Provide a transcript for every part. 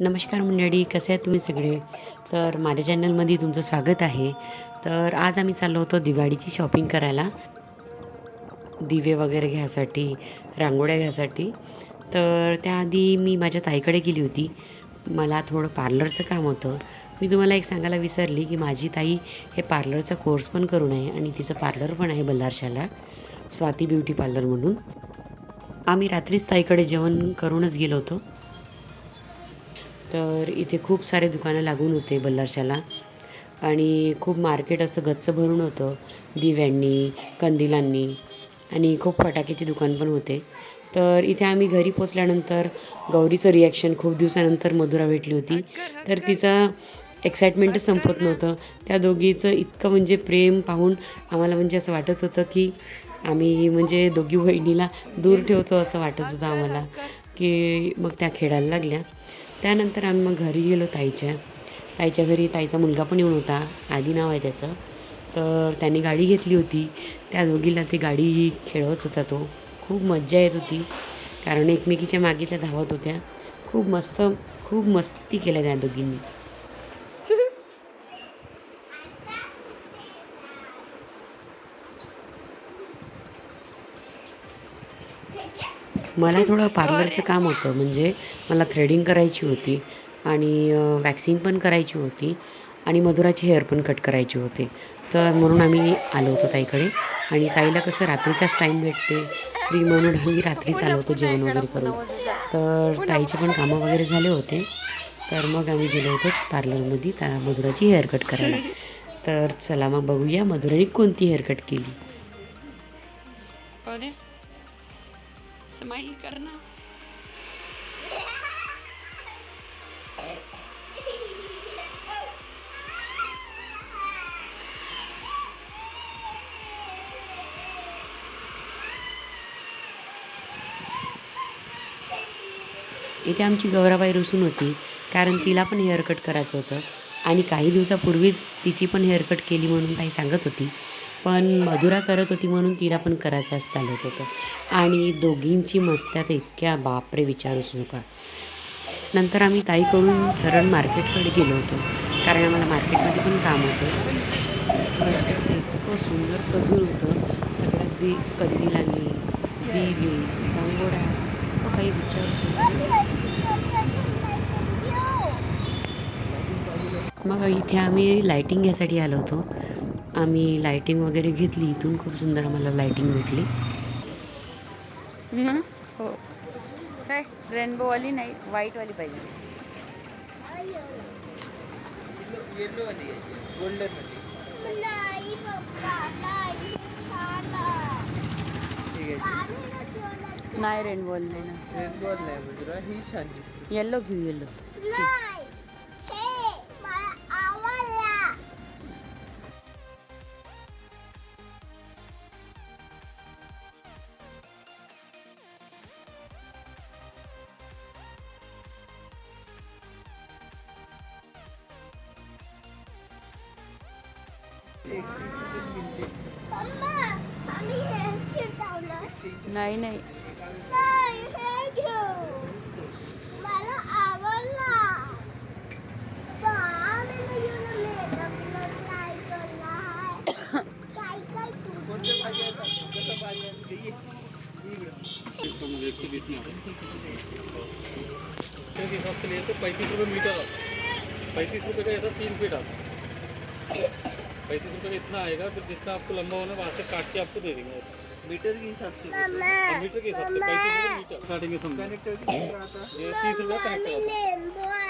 नमस्कार मंडळी कसे आहेत तुम्ही सगळे? तर माझ्या चॅनलमध्ये तुमचं स्वागत आहे. तर आज आम्ही चाललो होतो दिवाळीची शॉपिंग करायला. दिवे वगैरे घ्यायसाठी रांगोळ्या घ्यायसाठी. तर त्याआधी मी माझ्या ताईकडे गेली होती. मला थोडं पार्लरचं काम होतं. मी तुम्हाला एक सांगायला विसरली की माझी ताई हे पार्लरचा कोर्स पण करून आहे आणि तिचं पार्लर पण आहे बल्लारशाला स्वाती ब्युटी पार्लर म्हणून. आम्ही रात्रीच ताईकडे जेवण करूनच गेलो होतो. तर इथे खूप सारे दुकानं लागून होते बल्लारशाला. आणि खूप मार्केट असं गच्च भरून होतं. दिव्यांनी कंदिलांनी आणि खूप फटाक्याची दुकान पण होते. तर इथे आम्ही घरी पोचल्यानंतर गौरीचं रिॲक्शन खूप दिवसानंतर मधुरा भेटली होती. तर तिचं एक्साइटमेंटच संपत नव्हतं. त्या दोघीचं इतकं म्हणजे प्रेम पाहून आम्हाला म्हणजे असं वाटत होतं की आम्ही म्हणजे दोघी बहिणीला दूर ठेवतो असं वाटत होतं आम्हाला. की मग त्या खेळायला लागल्या. त्यानंतर आम्ही मग घरी गेलो ताईच्या. ताईच्या घरी ताईचा मुलगा पण येऊन होता. आधी नाव आहे त्याचं. तर त्याने गाडी घेतली होती. त्या दोघीला ती गाडी खेळवत होता तो. खूप मज्जा येत होती. कारण एकमेकीच्या मागे त्या धावत होत्या. खूप मस्त खूप मस्ती केल्या त्या दोघींनी. मला थोडं पार्लरचं काम होतं. म्हणजे मला थ्रेडिंग करायची होती आणि वॅक्सिंग पण करायची होती आणि मधुराचे हेअर पण कट करायचे होते. तर म्हणून आम्ही आलो होतो ताईकडे आणि ताईला कसं रात्रीचाच टाईम भेटते. फ्री म्हणून आम्ही रात्रीच आलो होतो जेवण वगैरे करून. तर ताईचे पण कामं वगैरे झाले होते. तर मग आम्ही गेलो होतो पार्लरमध्ये त्या मधुराची हेअर कट करायला. तर चला मग बघूया मधुराने कोणती हेअर कट केली. स्माईल करना इथे आमची गौराबाई रुसून होती कारण तिला पण हेअरकट करायचं होतं आणि काही दिवसापूर्वीच तिची पण हेअरकट केली म्हणून ताई सांगत होती. पण मधुरा करत होती म्हणून तिला पण करायचं असं चालत होतं. आणि दोघींची मस्त्या तर इतक्या बापरे विचारूच नका. नंतर आम्ही ताईकडून सरळ मार्केटकडे गेलो होतो. कारण आम्हाला मार्केटमध्ये पण काम होतं. इतकं सुंदर सजून होतं. सगळ्यात कधी लागली दिवे रांगोळ्या काही विचार मग इथे आम्ही लायटिंग घ्यायसाठी आलो होतो. आम्ही लायटिंग वगैरे घेतली इथून खूप सुंदर आम्हाला लायटिंग भेटली. हो. काय रेनबोवाली नाही व्हाईटवाली पाहिजे. नाही रेनबोल नाही ना. ही येल्लो घेऊ येल्लो नाही नाही मला आवडला काय काय तू के हिसाब से लिए तो पैंतीस रुपये मीटर पैंतीस रुपये का ऐसा तीन फीट आता पैंतीस रुपये का इतना आएगा फिर जितना आपको लंबा होना वहाँ से काट के आपको दे देंगे मीटर के हिसाब से मीटर के हिसाब से पैंतीस रुपये मीटर. काटेंगे समझो ये तीस रुपये कनेक्टर आता.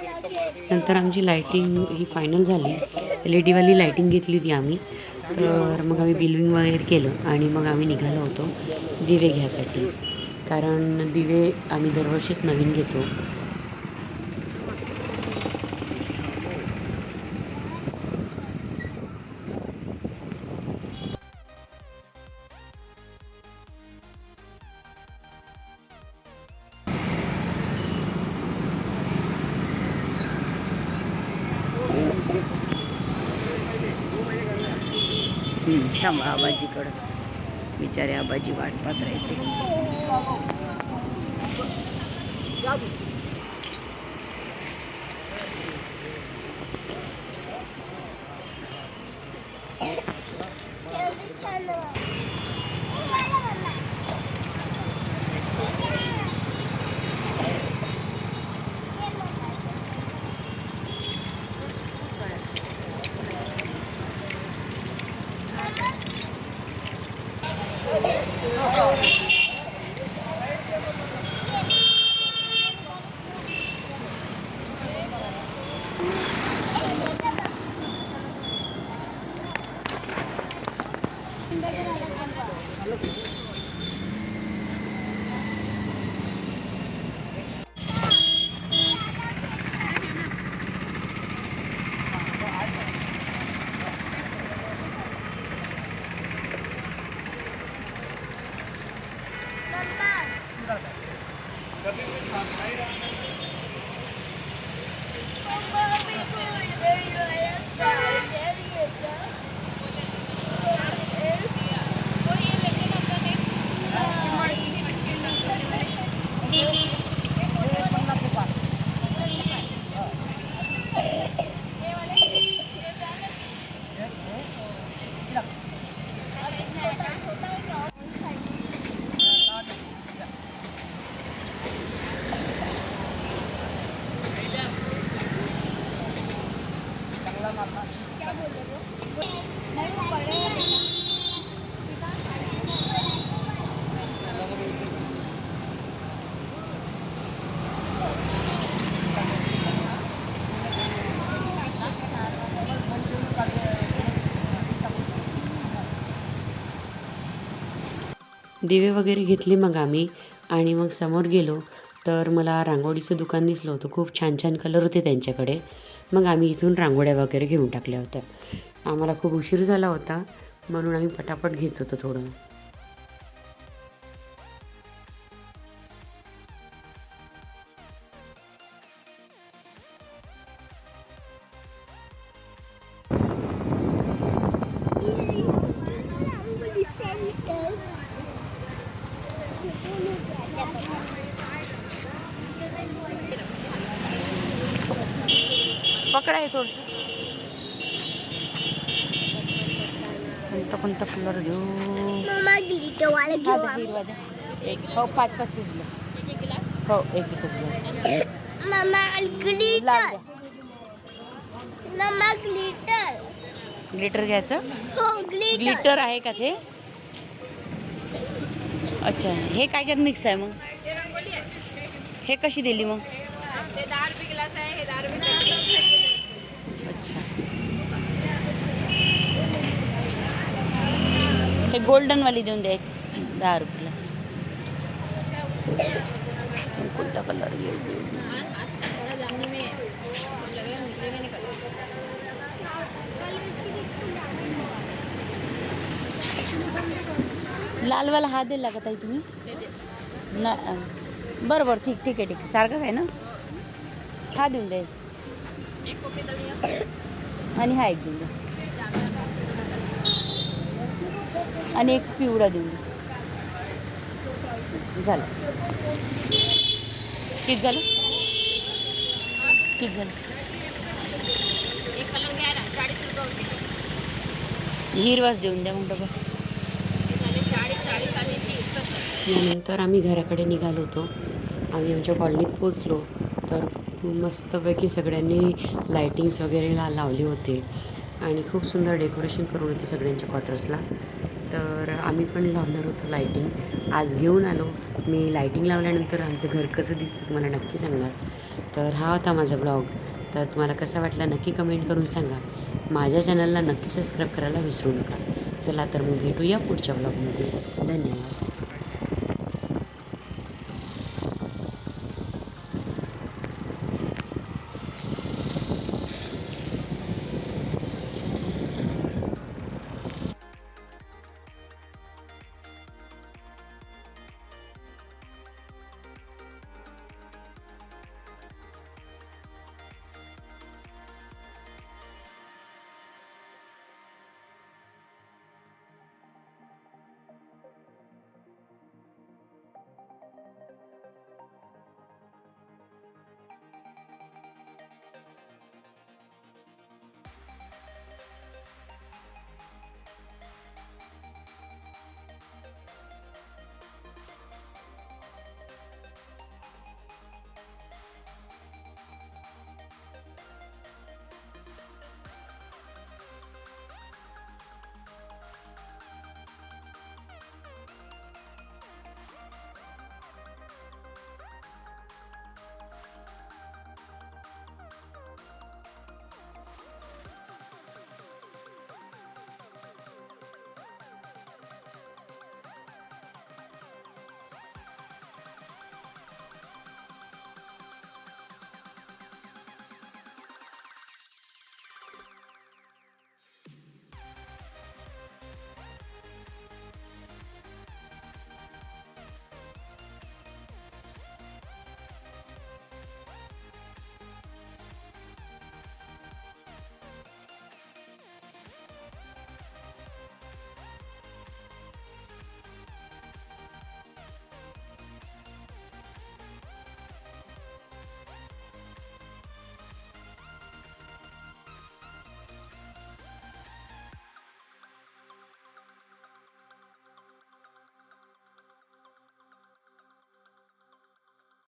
है नंतर आमची लायटिंग ही फायनल झाली. एल ई डीवाली लायटिंग घेतली होती आम्ही. तर मग आम्ही बिलिंग वगैरे केलं आणि मग आम्ही निघालो होतो दिवे घ्यायसाठी कारण दिवे आम्ही दरवर्षीच नवीन घेतो. थांबा आबाजीकडं. बिचारे आबाजी वाट पाहत राहते. 好好好 दिवे वगैरे घेतले मग आम्ही आणि मग समोर गेलो. तर मला रांगोळीचं दुकान दिसलं होतं. खूप छान छान कलर होते त्यांच्याकडे. मग आम्ही इथून रांगोळ्या वगैरे घेऊन टाकल्या होत्या. आम्हाला खूप उशीर झाला होता. म्हणून आम्ही पटापट घेत होतो थोडं. पकडा हे थोडस. कोणता कोणता कलर घेऊ हा. एक हो पाच पाच दिलं हो एक एकच glitter. ग्लिटर घ्यायचं? हो ग्लिटर आहे का ते? अच्छा हे कायच्यात मिक्स आहे मग? हे कशी दिली मग? अच्छा. हे गोल्डन वाली देऊन द्या एक दहा रुपयाला. कोणता कलर घेऊ? लालवाला हा दिला का ताई तुम्ही? ना बरं बरं ठीक ठीक आहे ठीक आहे. सारखंच आहे ना? हा देऊन द्या आणि हा एक देऊन द्या आणि एक पिवळा देऊन द्या झालं. किती झालं? किती झालं? हिरवाच देऊन द्या मग डबा यानंतर आम्ही घराकडे निघालो होतो. आम्ही आमच्या कॉलनीत पोचलो तर खूप मस्तपैकी सगळ्यांनी लायटिंग्स वगैरे ला लावले होते. आणि खूप सुंदर डेकोरेशन करून होते सगळ्यांच्या क्वार्टर्सला तर आम्ही पण लावणार होतो लायटिंग आज घेऊन आलो. मी लायटिंग लावल्यानंतर आमचं घर कसं दिसतं तुम्हाला नक्की सांगणार. तर हा होता माझा ब्लॉग तर तुम्हाला कसा वाटला नक्की कमेंट करून सांगा. माझ्या चॅनलला नक्की सबस्क्राईब करायला विसरू नका. चला तर मग भेटूया पुढच्या ब्लॉगमध्ये धन्यवाद.